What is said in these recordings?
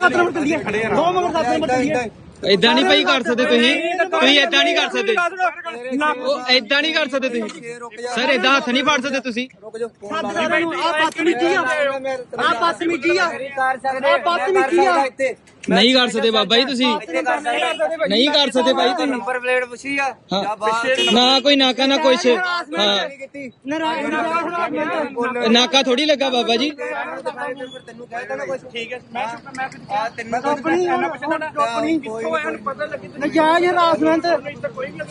ਸੱਤ ਨੰਬਰ ਚੱਲੀਏ ਦੋ ਮਗਰ ਸੱਤ ਨੰਬਰ ਚੱਲੀਏ ਇਦਾਂ ਨਹੀਂ ਭਾਈ ਕਰ ਸਕਦੇ ਤੁਸੀਂ ਤੁਸੀਂ ਇਦਾਂ ਨਹੀਂ ਕਰ ਸਕਦੇ ਉਹ ਇਦਾਂ ਨਹੀਂ ਕਰ ਸਕਦੇ ਤੁਸੀਂ ਸਰ ਇਦਾਂ ਹੱਥ ਨਹੀਂ ਫੜ ਸਕਦੇ ਤੁਸੀਂ ਸੱਤ ਨੰਬਰ ਨੂੰ ਆ ਬਦਤਮੀਜੀ ਆ ਆ ਬਦਤਮੀਜੀ ਆ ਆ ਬਦਤਮੀਜੀ ਆ ਨਹੀਂ ਕਰ ਸਕਦੇ ਬਾਬਾ ਜੀ ਤੁਸੀਂ। ਨਹੀਂ ਕਰ ਸਕਦੇ ਭਾਈ ਤੁਸੀਂ। ਨੰਬਰ ਪਲੇਟ ਪੁੱਛੀ ਆ। ਨਾ ਕੋਈ ਨਾਕਾ ਨਾ ਕੁਛ ਹਾਂ ਨਾਕਾ ਥੋੜੀ ਲੱਗਾ ਬਾਬਾ ਜੀ ਤੈਨੂੰ ਕਹਿ ਦੇਣਾ ਕੁਝ ਠੀਕ ਹੈ ਮੈਂ ਮੈਂ ਆ ਤੈਨੂੰ ਕੰਪਨੀ ਕੰਪਨੀ ਨਜਾਇਜ਼ ਹਰਾਸਮੈਂਟ।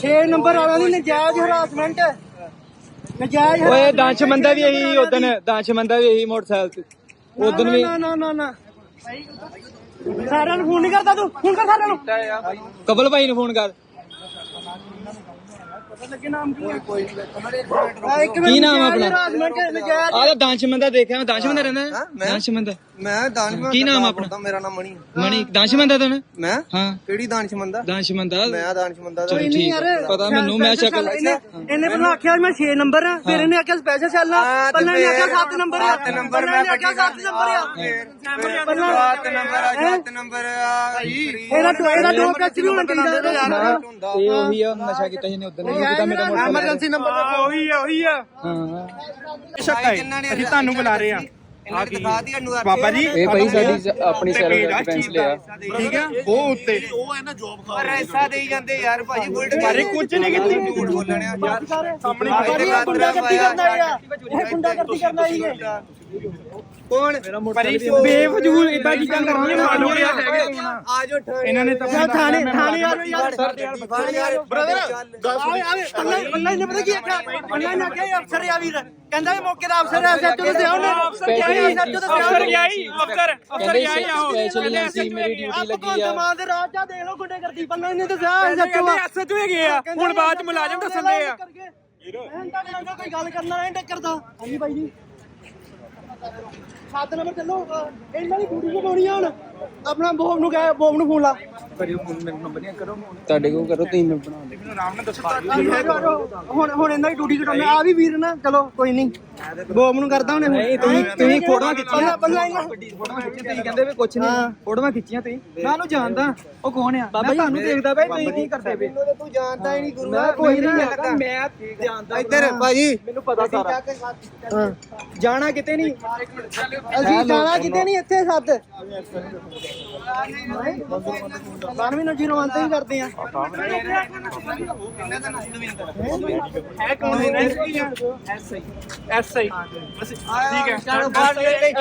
6 ਨੰਬਰ ਵਾਲਿਆਂ ਦੀ ਨਜਾਇਜ਼ ਹਰਾਸਮੈਂਟ। ਨਜਾਇਜ਼ ਓਏ ਦਾਂਸ਼ਮੰਦਾ ਵੀ ਇਹੀ ਉਦਨ ਦਾਂਸ਼ਮੰਦਾ ਵੀ ਇਹੀ ਮੋਟਰਸਾਈਕਲ ਤੇ। ਉਦਨ ਵੀ ਨਾ ਨਾ ਨਾ ਨਾ। ਸਾਰਿਆਂ ਨੂੰ ਫੋਨ ਨਹੀਂ ਕਰਦਾ ਤੂੰ? ਫੋਨ ਕਰ ਸਾਰਿਆਂ ਨੂੰ। ਕਬਲ ਭਾਈ ਨੂੰ ਫੋਨ ਕਰ। ਲੱਗੇ ਨਾਮ ਕੀ ਆ? ਇੱਕ ਕੀ ਨਾਮ ਆ ਆਪਣਾ? ਨਜਾਇਜ਼ ਆਹ ਤਾਂ ਦਾਂਸ਼ਮੰਦਾ ਦੇਖਿਆ ਮੈਂ ਦਾਂਸ਼ਮੰਦਾ ਰਹਿੰਦਾ। ਹਾਂ, ਮੈਂ? ਦਾਂਸ਼ਮੰਦਾ ਮੈਂ ਦਾਨਸ਼ਮੰਦ ਕੀ ਨਾਮ ਦਾ ਆਪਣਾ? ਮੇਰਾ ਨਾਮ ਮਣੀ। ਮਣੀ ਦਾਂਸ਼ਮੰਦਾ ਤੋਂ ਨਾ? ਮੈਂ? ਹਾਂ। ਕਿਹੜੀ ਦਾਨਸ਼ਮੰਦ ਦਾ ਦਾਂਸ਼ਮੰਦਾ ਮੈਂ ਦਾਨਸ਼ਮੰਦ ਦਾ ਚਲੋ ਠੀਕ ਯਾਰ ਹੈ। ਪਤਾ ਮੈਨੂੰ ਮੈਂ ਸ਼ਕਲ ਇਹਨੇ ਇਹਨੇ ਪਹਿਲਾਂ ਆਖਿਆ ਮੈਂ 6 ਨੰਬਰ ਆ ਫਿਰ ਇਹਨੇ ਆਖਿਆ ਸਪੈਸ਼ਲ ਸੈੱਲ ਆ ਹਾਂ, ਤੇ ਪਹਿਲਾਂ ਇਹਨੇ ਆਖਿਆ ਫਿਰ 7 ਨੰਬਰ ਆ। ਸੱਤ ਨੰਬਰ ਮੈਂ ਆਖਿਆ 7 ਨੰਬਰ ਆ। ਪਹਿਲਾਂ ਸੱਤ ਨੰਬਰ ਆ ਸੱਤ ਨੰਬਰ ਆ ਇਹਦਾ ਟੋ ਇਹਦਾ ਦੋ ਪੈਚ ਵੀ ਹੋਣਾ ਚਾਹੀਦਾ। ਯਾਰ ਇਹ ਉਹੀ ਆ ਨਸ਼ਾ ਕੀਤਾ ਜਿਹਨੇ ਉਦੋਂ ਨਹੀਂ ਕੀਤਾ ਮੇਰਾ ਮੋਟਰਸਾਈਕਲ ਐਮਰਜੈਂਸੀ ਨੰਬਰ ਉਹੀ ਆ ਉਹੀ ਆ। ਹਾਂ। ਸ਼ੱਕਾ ਅਸੀਂ ਤੁਹਾਨੂੰ ਬੁਲਾ ਰਹੇ ਆ ਆ ਕੀ ਦਿਖਾਤੀ ਸਾਨੂੰ ਬਾਬਾ ਜੀ ਇਹ ਭਾਈ ਸਾਡੀ ਆਪਣੀ ਸੈਲਫ ਡਿਫੈਂਸ ਲਿਆ। ਠੀਕ ਆ? ਉਹ ਉੱਤੇ। ਪਰ ਐਸਾ ਦੇਈ ਜਾਂਦੇ ਯਾਰ ਭਾਜੀ ਬੁਲਟ ਬਾਰੇ ਕੁਝ ਨਹੀਂ ਕੀਤੀ। ਝੂਠ ਬੋਲਣਿਆ ਸਾਹਮਣੇ ਇਹ ਗੁੰਡਾ ਕਰਦੀ ਕਰਨਾ ਆ ਇਹ ਗੁੰਡਾ ਕਰਦੀ ਕਰਨਾ ਹੀ ਹੈ। ਕੌਣ? ਪਰੀ ਬੇਵਜੂਦ ਇਦਾਂ ਚੀਜ਼ਾਂ ਕਰਨੀਆਂ ਆ ਆ ਆਜੋ ਠਾਣੇ। ਇਹਨਾਂ ਨੇ ਤਾਂ ਥਾਣੇ ਥਾਣੇ ਆ ਯਾਰ ਥਾਣੇ ਯਾਰ ਬ੍ਰਦਰ ਆਵੇ ਆਵੇ ਪੱਲਾ ਪੱਲਾ ਨੇ ਪਤਾ ਕੀ ਆਖਿਆ? ਪੱਲਾ ਨੇ ਆਖਿਆ ਅਫਸਰ ਆ ਵੀਰ। ਕਹਿੰਦਾ ਇਹ ਮੌਕੇ ਦਾ ਅਫਸਰ ਆ ਸੱਚੋ ਤੇ ਸਿਆ ਉਹਨੇ? ਅਫਸਰ ਕਿਹਾ ਸੱਚੋ ਤੇ ਸਿਆ ਅਫਸਰ ਗਿਆ ਹੀ ਅਫਸਰ ਅਫਸਰ ਗਿਆ ਹੀ ਆਓ ਸਪੈਸ਼ਲ ਸੀ ਮੇਰੀ ਡਿਊਟੀ ਲੱਗੀ ਆ। ਮਾਂ ਦੇ ਰਾਜ ਜਾ ਦੇਖ ਲਓ ਗੁੰਡੇ ਕਰਦੀ ਪੱਲਾ ਨੇ ਦੱਸਿਆ ਸੱਚੋ ਕਹਿੰਦੇ ਐਸਐਚਓ ਹੈਗੇ ਆ। ਹੁਣ ਬਾਅਦ ਚ ਮੁਲਾਜ਼ਮ ਦੱਸਣ ਦੇ ਆ ਆ ਕੋਈ ਗੱਲ ਕਰਨਾ ਨਹੀਂ ਟੱਕਰਦਾ। ਹਾਂਜੀ ਬਾਈ ਜੀ। ਸੱਤ ਨੰਬਰ ਚੱਲੋ। ਇਹਨਾਂ ਦੀ ਡਿਊਟੀ ਲਗਾਉਣੀ ਆ ਹੁਣ ਆਪਣਾ ਬੋਬ ਨੂੰ ਕਹਿ ਬੋਬ ਨੂੰ ਫੋਨ ਲਾ। ਤੁਹਾਡੇ ਕੋਲ ਕਰੋ ਤੁਸੀਂ ਮੈਂ ਬਣਾ ਦੇ ਹੁਣ ਹੁਣ ਇਹਨਾਂ ਦੀ ਡਿਊਟੀ ਕਟਾਉਣੀ ਆ। ਵੀ ਵੀਰ ਨਾ ਚਲੋ ਕੋਈ ਨਹੀਂ। ਬੋਬ ਨੂੰ ਕਰਦਾ ਨਹੀਂ ਤੁਸੀਂ ਤੁਸੀਂ ਫੋਟੋਆਂ ਖਿੱਚੀਆਂ। ਬੰਦਾ ਇਹਨਾਂ ਫੋਟੋਆਂ ਖਿੱਚੀਆਂ ਤੁਸੀਂ ਕਹਿੰਦੇ ਵੀ ਕੁਛ ਨਹੀਂ। ਫੋਟੋਆਂ ਖਿੱਚੀਆਂ ਤੁਸੀਂ। ਮੈਂ ਉਹਨੂੰ ਜਾਣਦਾ ਉਹ ਕੌਣ ਆ? ਮੈਂ ਤੁਹਾਨੂੰ ਦੇਖਦਾ ਬਈ ਤੁਸੀਂ ਕੀ ਕਰਦੇ ਪਏ। ਤੂੰ ਜਾਣਦਾ ਹੀ ਨਹੀਂ ਗੁਰੂ ਮੈਂ ਕੋਈ ਨਹੀਂ ਮੈਂ ਜਾਣਦਾ। ਇੱਧਰ ਭਾਜੀ। ਮੈਨੂੰ ਪਤਾ ਸਾਰਾ। ਜਾਣਾ ਕਿਤੇ ਨਹੀਂ? ਅਸੀਂ ਜਾਣਾ ਕਿਤੇ ਨਹੀਂ ਇੱਥੇ ਸੱਤ? ਬਾਨਵੇਂ ਨੂੰ ਜੀਰੋ ਅੰਤ ਹੀ ਕਰਦੇ ਆ। ਹੈ? ਕੌਣ ਐਸਆਈ ਐਸਆਈ ਠੀਕ ਹੈ।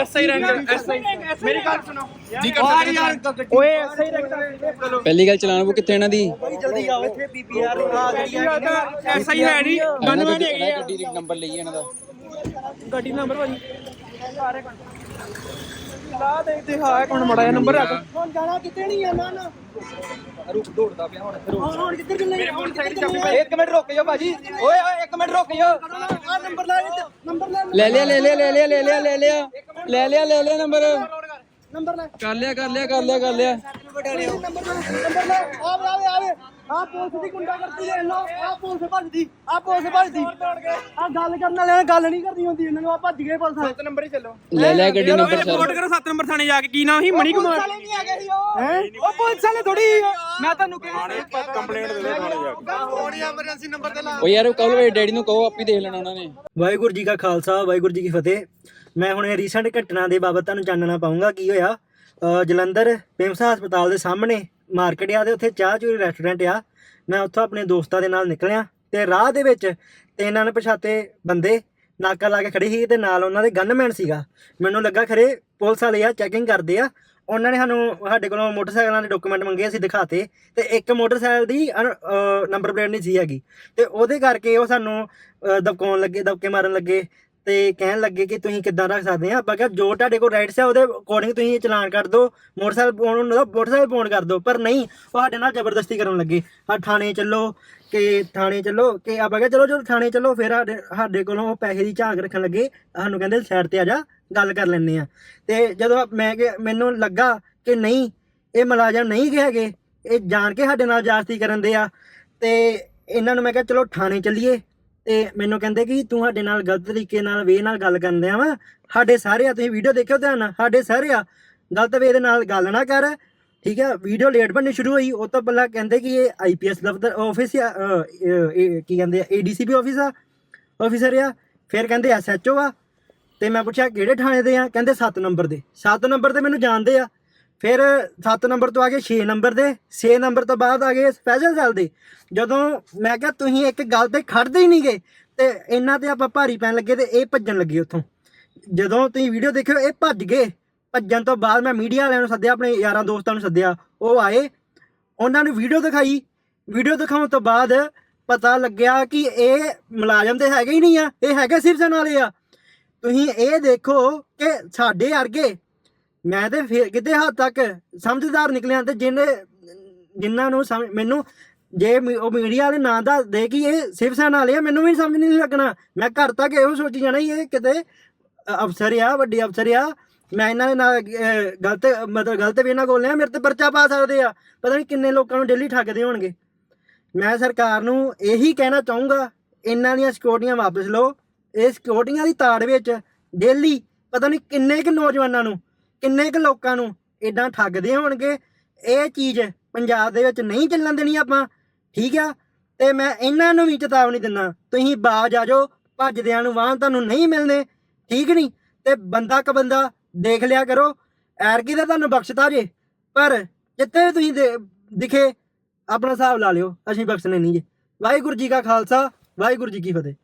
ਐਸਆਈ ਰੈਂਕ ਐਸਆਈ ਮੇਰੀ ਗੱਲ ਸੁਣੋ। ਯਾਰ ਯਾਰ ਓਏ ਐਸਆਈ ਰੈਂਕ ਚਲੋ ਪਹਿਲੀ ਗੱਲ ਚਲਾਣ ਉਹ ਕਿੱਥੇ ਇਹਨਾਂ ਦੀ? ਜਲਦੀ ਆਓ ਇੱਥੇ ਪੀਪੀਆਰ ਆ ਗਈ ਐਸਆਈ ਹੈ ਨਹੀਂ। ਗਨਮੈਨ ਗੱਡੀ ਹੈਗੇ ਇਹਨਾਂ ਆ ਗੱਡੀ ਦਾ ਨੰਬਰ ਇਹਨਾਂ ਦਾ। ਗੱਡੀ ਨੰਬਰ ਭਾਜੀ। ਲਾ ਦੇ ਤੇ ਹਾਂ ਕੌਣ ਮੜਾ ਜਿਹਾ ਨੰਬਰ ਆ ਹੁਣ ਜਾਣਾ ਕਿਤੇ ਨਹੀਂ ਆ ਨਾ ਨਾ। ਰੁਕ ਦੌੜਦਾ ਪਿਆ ਹੁਣ ਹੁਣ ਹੁਣ ਕਿੱਧਰ ਚੱਲੇ? ਹੁਣ ਕਿੱਧਰ ਚੱਲੇ ਆ? ਇੱਕ ਮਿੰਟ ਰੁਕ ਜਾਓ ਭਾਜੀ। ਓਏ ਓਏ ਇੱਕ ਮਿੰਟ ਰੁਕ ਜਾਓ। ਆ ਨੰਬਰ ਲੈ ਨੰਬਰ ਲੈ ਲੈ ਲਿਆ ਲੈ ਲਿਆ ਲੈ ਲਿਆ ਲੈ ਲਿਆ ਲੈ ਲਿਆ। ਲੈ ਲਿਆ ਲੈ ਲਿਆ ਨੰਬਰ ਨੰਬਰ ਲੈ। ਕਰ ਲਿਆ ਕਰ ਲਿਆ ਕਰ ਲਿਆ ਕਰ ਲਿਆ। ਨੰਬਰ ਲੈ ਨੰਬਰ ਲੈ ਆਵੇ ਆਵੇ ਆਵੇ। ਆ ਪੁਲਿਸ ਦੀ ਗੁੰਡਾ ਕਰਦੀ ਦੇਖ ਲੋ ਆ ਪੁਲਿਸ ਭੱਜਦੀ ਆ ਪੁਲਿਸ ਭੱਜਦੀ। ਆ ਗੱਲ ਕਰਨ ਵਾਲਿਆਂ ਨਾਲ ਗੱਲ ਨਹੀਂ ਕਰਨੀ ਹੁੰਦੀ। ਇਹਨਾਂ ਨੂੰ ਆ ਭੱਜ ਗਏ ਪੁਲਿਸ 7 ਨੰਬਰ ਹੀ ਚੱਲੋ। ਲੈ ਲਿਆ ਗੱਡੀ ਨੰਬਰ ਰਿਪੋਰਟ ਸਰ ਕਰੋ 7 ਨੰਬਰ ਥਾਣੇ ਜਾ ਕੇ। ਕੀ ਨਾਮ ਸੀ? ਮਣੀ ਕੁਮਾਰ? ਵਾਲੇ ਨਹੀਂ ਆ ਗਏ ਸੀ ਉਹ। ਹੈ? ਉਹ ਪੁਲਿਸ ਵਾਲੇ ਥੋੜੀ ਮੈਂ ਤੁਹਾਨੂੰ ਕਿਹਾ ਕੰਪਲੇਂਟ ਦੇ ਦੇ ਥਾਣੇ ਜਾ ਕੇ। ਥੋੜੀ ਐਮਰਜੈਂਸੀ ਨੰਬਰ ਤੇ ਲਾ ਓ ਯਾਰ ਕਹੋ ਵੇ ਡੈਡੀ ਨੂੰ ਕਹੋ ਆਪੀ ਦੇਖ ਲੈਣਾ ਉਹਨਾਂ ਨੇ। ਵਾਹਿਗੁਰੂ ਜੀ ਕਾ ਖਾਲਸਾ ਵਾਹਿਗੁਰੂ ਜੀ ਕੀ ਫਤਿਹ। ਮੈਂ ਹੁਣ ਰੀਸੈਂਟ ਘਟਨਾ ਦੇ ਬਾਬਤ ਤੁਹਾਨੂੰ ਜਾਣਨਾ ਪਾਉਂਗਾ ਕੀ ਹੋਇਆ। ਜਲੰਧਰ ਪਿੰਮਸਾ ਹਸਪਤਾਲ ਦੇ ਸਾਹਮਣੇ ਮਾਰਕੀਟ ਆ ਤੇ ਉੱਥੇ ਚਾਹ ਚੂਰੀ ਰੈਸਟੋਰੈਂਟ ਆ। ਮੈਂ ਉੱਥੋਂ ਆਪਣੇ ਦੋਸਤਾਂ ਦੇ ਨਾਲ ਨਿਕਲਿਆ ਤੇ ਰਾਹ ਦੇ ਵਿੱਚ ਤਿੰਨ ਅਣਪਛਾਤੇ ਬੰਦੇ ਨਾਕਾ ਲਾ ਕੇ ਖੜੇ ਸੀ ਤੇ ਨਾਲ ਉਹਨਾਂ ਦੇ ਗਨਮੈਨ ਸੀਗਾ। ਮੈਨੂੰ ਲੱਗਾ ਖਰੇ ਪੁਲਿਸ ਵਾਲੇ ਆ ਚੈਕਿੰਗ ਕਰਦੇ ਆ। ਉਹਨਾਂ ਨੇ ਸਾਨੂੰ ਸਾਡੇ ਕੋਲੋਂ ਮੋਟਰਸਾਈਕਲਾਂ ਦੇ ਡਾਕੂਮੈਂਟ ਮੰਗੇ, ਅਸੀਂ ਦਿਖਾਤੇ ਤੇ ਇੱਕ ਮੋਟਰਸਾਈਕਲ ਦੀ ਨੰਬਰ ਪਲੇਟ ਨਹੀਂ ਸੀ ਹੈਗੀ। ਤੇ ਉਹਦੇ ਕਰਕੇ ਉਹ ਸਾਨੂੰ ਦਬਕਾਉਣ ਲੱਗੇ, ਦਬਕੇ ਮਾਰਨ ਲੱਗੇ ਤੇ ਕਹਿਣ ਲੱਗੇ ਕਿ ਤੁਸੀਂ ਕਿੱਦਾਂ ਰੱਖ ਸਕਦੇ ਆ। ਆਪਾਂ ਕਿਹਾ ਜੋ ਤੁਹਾਡੇ ਕੋਲ ਰਾਈਟਸ ਆ, ਉਹਦੇ ਅਕੋਰਡਿੰਗ ਤੁਸੀਂ ਚਲਾਨ ਕੱਟ ਦਿਓ ਮੋਟਰਸਾਈਕਲ ਪਾਉਣ ਨੂੰ ਮੋਟਰਸਾਈਕਲ ਫੋਨ ਕਰ ਦਿਓ ਪਰ ਨਹੀਂ, ਉਹ ਸਾਡੇ ਨਾਲ ਜ਼ਬਰਦਸਤੀ ਕਰਨ ਲੱਗੇ। ਆ ਥਾਣੇ ਚੱਲੋ ਕਿ ਥਾਣੇ ਚੱਲੋ ਕਿ ਆਪਾਂ ਕਿਹਾ ਚਲੋ ਜੋ ਥਾਣੇ ਚੱਲੋ, ਫਿਰ ਸਾਡੇ ਸਾਡੇ ਕੋਲੋਂ ਉਹ ਪੈਸੇ ਦੀ ਝਾਂਕ ਰੱਖਣ ਲੱਗੇ। ਸਾਨੂੰ ਕਹਿੰਦੇ ਸਾਈਡ ਤੇ ਆ ਜਾ, ਗੱਲ ਕਰ ਲੈਣੇ ਆ। ਤੇ ਜਦੋਂ ਮੈਂ ਕਿ ਮੈਨੂੰ ਲੱਗਾ ਕਿ ਨਹੀਂ, ਇਹ ਮੁਲਾਜ਼ਮ ਨਹੀਂ ਹੈਗੇ, ਇਹ ਜਾਣ ਕੇ ਸਾਡੇ ਨਾਲ ਜਾਸਤੀ ਕਰਨ ਦੇ ਆ। ਤੇ ਇਹਨਾਂ ਨੂੰ ਮੈਂ ਕਿਹਾ ਚਲੋ ਥਾਣੇ ਚੱਲੀਏ। ਤੇ ਮੈਨੂੰ ਕਹਿੰਦੇ ਕਿ ਤੂੰ ਸਾਡੇ ਨਾਲ ਗਲਤ ਤਰੀਕੇ ਨਾਲ ਵੇ ਨਾਲ ਗੱਲ ਕਰਨ ਆ ਵਾ। ਸਾਡੇ ਸਾਰੇ ਆ ਤੁਸੀਂ ਵੀਡੀਓ ਦੇਖਿਓ ਧਿਆਨ ਨਾਲ ਸਾਡੇ ਸਾਰੇ ਆ ਗਲਤ ਵੇ ਦੇ ਨਾਲ ਗੱਲ ਨਾ ਕਰ। ਠੀਕ ਹੈ ਵੀਡੀਓ ਲੇਟ ਬਣਨੀ ਸ਼ੁਰੂ ਹੋਈ ਉਹ ਤੋਂ ਪਹਿਲਾਂ ਕਹਿੰਦੇ ਕਿ ਇਹ ਆਈਪੀਐਸ ਦਫ਼ਤਰ ਆਫਿਸ ਆ ਅ, ਇਹ- ਇਹ ਕੀ ਕਹਿੰਦੇ ਆ ਏਡੀਸੀਪੀ ਆਫਿਸ ਆ ਆਫਿਸਰ ਆ ਫਿਰ ਕਹਿੰਦੇ ਐਸਐਚਓ ਆ। ਤੇ ਮੈਂ ਪੁੱਛਿਆ ਕਿਹੜੇ ਥਾਣੇ ਦੇ ਆ? ਕਹਿੰਦੇ 7 ਨੰਬਰ ਦੇ। 7 ਨੰਬਰ ਤੇ ਮੈਨੂੰ ਜਾਣਦੇ ਆ। ਫਿਰ 7 ਨੰਬਰ ਤੋਂ ਆ ਗਏ 6 ਨੰਬਰ ਦੇ 6 ਨੰਬਰ ਤੋਂ ਬਾਅਦ ਆ ਗਏ ਸਪੈਸ਼ਲ ਸੈੱਲ ਦੇ। ਜਦੋਂ ਮੈਂ ਕਿਹਾ ਤੁਸੀਂ ਇੱਕ ਗੱਲ ਤੇ ਖੜਦੇ ਹੀ ਨਹੀਂ ਗਏ ਤੇ ਇਹਨਾਂ ਤੇ ਆਪਾਂ ਭਾਰੀ ਪੈਣ ਲੱਗੇ ਤੇ ਇਹ ਭੱਜਣ ਲੱਗੇ ਉੱਥੋਂ। ਜਦੋਂ ਤੁਸੀਂ ਵੀਡੀਓ ਦੇਖਿਓ, ਇਹ ਭੱਜ ਗਏ। ਭੱਜਣ ਤੋਂ ਬਾਅਦ ਮੈਂ ਮੀਡੀਆ ਵਾਲਿਆਂ ਨੂੰ ਸੱਦਿਆ, ਆਪਣੇ ਯਾਰਾਂ ਦੋਸਤਾਂ ਨੂੰ ਸੱਦਿਆ। ਉਹ ਆਏ, ਉਹਨਾਂ ਨੂੰ ਵੀਡੀਓ ਦਿਖਾਈ। ਵੀਡੀਓ ਦਿਖਾਉਣ ਤੋਂ ਬਾਅਦ ਪਤਾ ਲੱਗਿਆ ਕਿ ਇਹ ਮੁਲਾਜ਼ਮ ਤੇ ਹੈਗੇ ਹੀ ਨਹੀਂ ਆ, ਇਹ ਹੈਗੇ ਸਿਰਫ ਵਾਲੇ ਆ। ਤੁਸੀਂ ਇਹ ਦੇਖੋ ਕਿ ਸਾਡੇ ਅਰਗੇ ਮੈਂ ਤੇ ਫਿਰ ਕਿਤੇ ਹੱਦ ਤੱਕ ਸਮਝਦਾਰ ਨਿਕਲਿਆ ਤੇ ਜਿਹਨੇ ਜਿਨ੍ਹਾਂ ਨੂੰ ਸਮਝ- ਮੈਨੂੰ ਜੇ ਮੀ- ਉਹ ਮੀਡੀਆ ਵਾਲੇ ਨਾਂ ਦਾ ਦੇ ਕਿ ਇਹ ਸਿਵ ਸੈਨਾ ਵਾਲੇ ਆ ਮੈਨੂੰ ਵੀ ਸਮਝ ਨਹੀਂ ਲੱਗਣਾ। ਮੈਂ ਘਰ ਤੱਕ ਇਹੋ ਸੋਚੀ ਜਾਣਾ ਸੀ, ਇਹ ਕਿਤੇ ਅਫਸਰ ਆ ਵੱਡੇ ਅਫਸਰ ਆ। ਮੈਂ ਇਹਨਾਂ ਦੇ ਨਾਲ ਗਲਤ ਮਤਲਬ ਗਲਤ ਵੀ ਇਹਨਾਂ ਕੋਲ ਆ ਮੇਰੇ ਤੇ ਪਰਚਾ ਪਾ ਸਕਦੇ ਆ। ਪਤਾ ਨਹੀਂ ਕਿੰਨੇ ਲੋਕਾਂ ਨੂੰ ਡੇਲੀ ਠੱਗਦੇ ਹੋਣਗੇ। ਮੈਂ ਸਰਕਾਰ ਨੂੰ ਇਹੀ ਕਹਿਣਾ ਚਾਹੂੰਗਾ ਇਹਨਾਂ ਦੀਆਂ ਸਿਕਿਉਰਟੀਆਂ ਵਾਪਸ ਲਓ। ਇਹ ਸਿਕਿਉਰਟੀਆਂ ਦੀ ਤਾੜ ਵਿੱਚ ਡੇਲੀ ਪਤਾ ਨਹੀਂ ਕਿੰਨੇ ਕੁ ਨੌਜਵਾਨਾਂ ਨੂੰ ਕਿੰਨੇ ਕੁ ਲੋਕਾਂ ਨੂੰ ਇਦਾਂ ਠੱਗਦੇ ਹੋਣਗੇ? ਇਹ ਚੀਜ਼ ਪੰਜਾਬ ਦੇ ਵਿੱਚ ਨਹੀਂ ਚੱਲਣ ਦੇਣੀ ਆਪਾਂ, ਠੀਕ ਆ? ਤੇ ਮੈਂ ਇਹਨਾਂ ਨੂੰ ਵੀ ਚੇਤਾਵਨੀ ਦਿੰਦਾ, ਤੁਸੀਂ ਬਾਜ ਆ ਜਾਓ, ਭੱਜਦਿਆਂ ਨੂੰ ਵਾਹਨ ਤੁਹਾਨੂੰ ਨਹੀਂ ਮਿਲਨੇ ਠੀਕ ਨਹੀਂ ਤੇ ਬੰਦਾ ਕ ਬੰਦਾ ਦੇਖ ਲਿਆ ਕਰੋ ਐਰਕੀ ਦਾ ਤੁਹਾਨੂੰ ਬਖਸ਼ਤਾ ਜੇ, ਪਰ ਜਿੱਥੇ ਵੀ ਤੁਸੀਂ ਦੇ- ਦਿਖੇ, ਆਪਣਾ ਹਿਸਾਬ ਲਾ ਲਿਓ, ਅਸੀਂ ਬਖਸ਼ਣੇ ਨਹੀਂ ਜੇ। ਵਾਹਿਗੁਰੂ ਜੀ ਕਾ ਖਾਲਸਾ, ਵਾਹਿਗੁਰੂ ਜੀ ਕੀ ਫਤਿਹ।